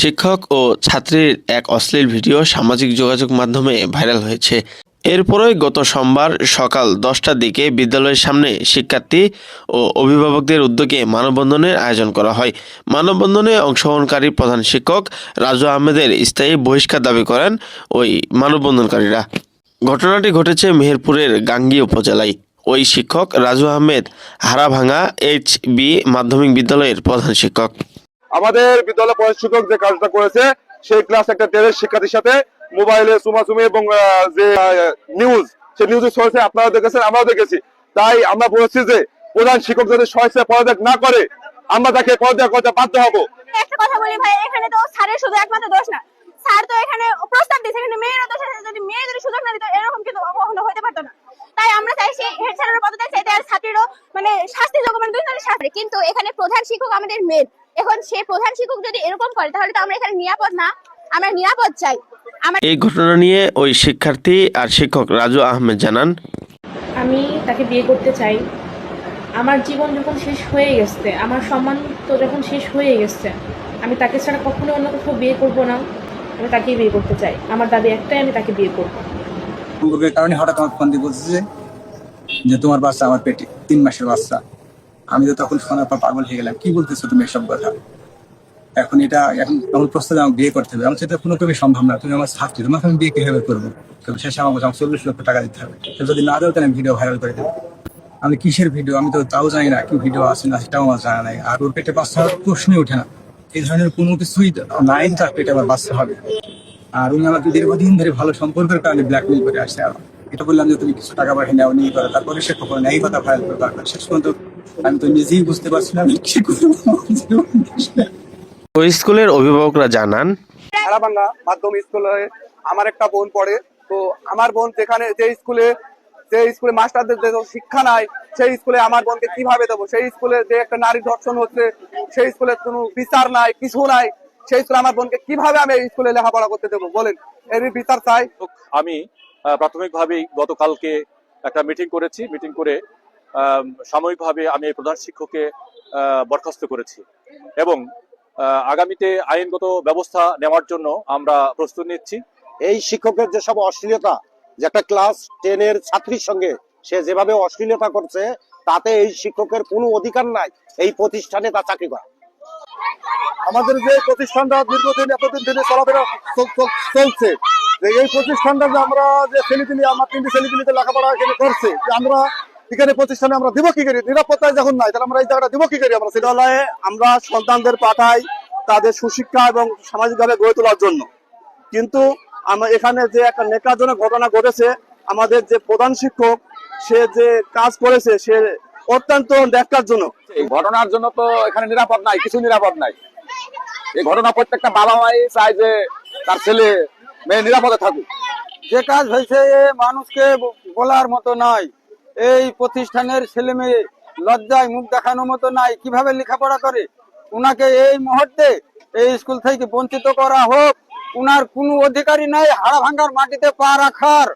শিক্ষক ও ছাত্রীর এক অশ্লীল ভিডিও সামাজিক যোগাযোগ মাধ্যমে ভাইরাল হয়েছে। এরপরই গত সোমবার সকাল দশটার দিকে বিদ্যালয়ের সামনে শিক্ষার্থী ও অভিভাবকদের উদ্যোগে মানববন্ধনের আয়োজন করা হয়। মানববন্ধনে অংশগ্রহণকারী প্রধান শিক্ষক রাজু আহমেদের স্থায়ী বহিষ্কার দাবি করেন ওই মানববন্ধনকারীরা। ঘটনাটি ঘটেছে মেহেরপুরের গাঙ্গী উপজেলায়। ওই শিক্ষক রাজু আহমেদ হারাভাঙা এইচ বি মাধ্যমিক বিদ্যালয়ের প্রধান শিক্ষক। আমাদের বিদ্যালয় প্রধান শিক্ষক যে কাজটা করেছে, সেই ক্লাস একটা টেনের শিক্ষার্থীর সাথে মোবাইলে সুমাসুমি এবং যে নিউজ সেই নিউজ ছড়েছে আপনারা দেখেছেন, আমরাও দেখেছি। তাই আমরা বলেছি যে, প্রধান শিক্ষক যদি সহজে পদত্যাগ না করে, আমরা তাকে পদত্যাগ করতে বাধ্য হব। মানে মানে কিন্তু এখানে প্রধান শিক্ষক আমাদের মেন এখন সে প্রধান শিক্ষক যদি এরকম করে তাহলে তো আমরা এখানে নিরাপদ না। আমরা নিরাপদ চাই। এই ঘটনা নিয়ে ওই শিক্ষার্থী আর শিক্ষক রাজু আহমেদ জানান। আমি তাকে বিয়ে করতে চাই। আমার জীবন যখন শেষ হয়ে গেছে আমার সম্মান তো যখন শেষ হয়ে গেছে আমি তাকে ছাড়া কখনো অন্য কোথাও বিয়ে করব না। আমি তাকেই বিয়ে করতে চাই। আমার দাবি একটাই আমি তাকে বিয়ে করব। সম্পর্কের কারণে হঠাৎ আমার ফোন দিয়ে বলছে যে, যে তোমার বাচ্চা আমার পেটে তিন মাসের বাচ্চা। আমি তো তখন শোনার পর পাগল হয়ে গেলাম। কি বলতেছো তুমি এসব কথা? এখন এটা, এখন তখন প্রস্তাবে আমাকে বিয়ে করতে হবে, আমার সেটা কোনো ক্রমে সম্ভব না। তুমি আমার ছাত্রী, তোমাকে আমি বিয়ে কীভাবে করব? তবে শেষে আমাকে আমাকে চল্লিশ লক্ষ টাকা দিতে হবে। যদি না দেও, তাহলে ভিডিও ভাইরাল করে দেবো। আমি কিসের ভিডিও আমি তো তাও জানি না কি ভিডিও আছে না সেটাও আমার জানা নাই। আর ওর পেটে বাচ্চা হওয়ার প্রশ্নই ওঠে না। এই ধরনের কোনো কিছুই নাই তার পেটে আমার বাচ্চা হবে। আর উনি আমাকে দীর্ঘদিন ধরে ভালো সম্পর্কের কারণে ব্ল্যাকমেল করে আসছে এটা বললাম যে, তুমি কিছু টাকা পয়সা নেও, নিয়ে করো। তারপরে সে কখনো নেই কথা ভাইরাল করে শেষ পর্যন্ত আমি তো নিজেই বুঝতে পারছিলাম আমি কি করব স্কুলের অভিভাবকরা জানান। হারাবাঙ্গা মাধ্যমিক স্কুলে আমার একটা বোন পড়ে। তো আমার বোন যেখানে যে স্কুলে যে স্কুলে মাস্টারদের যে শিক্ষা নাই সেই স্কুলে আমার বোনকে কীভাবে দেবো? সেই স্কুলে যে একটা নারী ধর্ষণ হচ্ছে সেই স্কুলে কোনো বিচার নাই কিছু নাই সেই স্কুলে আমার বোনকে কীভাবে আমি এই স্কুলে লেখাপড়া করতে দেবো? বলেন এর বিচার চাই। আমি প্রাথমিকভাবেই গতকালকে একটা মিটিং করেছি। মিটিং করে সাময়িকভাবে আমি এই প্রধান শিক্ষককে বরখাস্ত করেছি। এবং আগামীতে আইনগত ব্যবস্থা নেওয়ার জন্য আমরা প্রস্তুত নিচ্ছি। এই শিক্ষকের যেসব অশ্লীলতা যে একটা ক্লাস টেনের ছাত্রীর সঙ্গে সে যেভাবে অশ্লীলতা করছে তাতে এই শিক্ষকের কোনো অধিকার নাই। এই প্রতিষ্ঠানে তার চাকরি করা। আমাদের যে প্রতিষ্ঠানটা দীর্ঘদিন এতদিন ধরে চলাফেরা চল- চল- চলছে যে এই প্রতিষ্ঠানটা যে আমরা যে ছেলেপিলি আমার তিনটি ছেলেপিলিতে লেখাপড়া এখানে করছে যে আমরা এখানে প্রতিষ্ঠানে আমরা দিব কি করি? নিরাপত্তায় যখন নাই তাহলে আমরা এই জায়গাটা দিব কি করি আমরা? বিদ্যালয়ে আমরা সন্তানদের পাঠাই তাদের সুশিক্ষা এবং সামাজিকভাবে গড়ে তোলার জন্য। কিন্তু আমরা এখানে যে একটা নেকাজনক ঘটনা ঘটেছে আমাদের যে প্রধান শিক্ষক সে যে কাজ করেছে সে অত্যন্ত ন্যাক্কারজনক। এই ঘটনার জন্য তো এখানে নিরাপদ নাই কিছু নিরাপদ নাই। এই ঘটনা প্রত্যেকটা বাবা মাই চায় যে তার ছেলে মেয়ে নিরাপদে থাকুক। যে কাজ হয়েছে এ মানুষকে বলার মতো নয়। এই প্রতিষ্ঠানের ছেলে মেয়ে লজ্জায় মুখ দেখানোর মতো নাই, কীভাবে লেখাপড়া করে? উনাকে এই মুহূর্তে এই স্কুল থেকে বঞ্চিত করা হোক। উনার কোনো অধিকারই নাই, হাড়া ভাঙ্গার মাটিতে পা রাখার।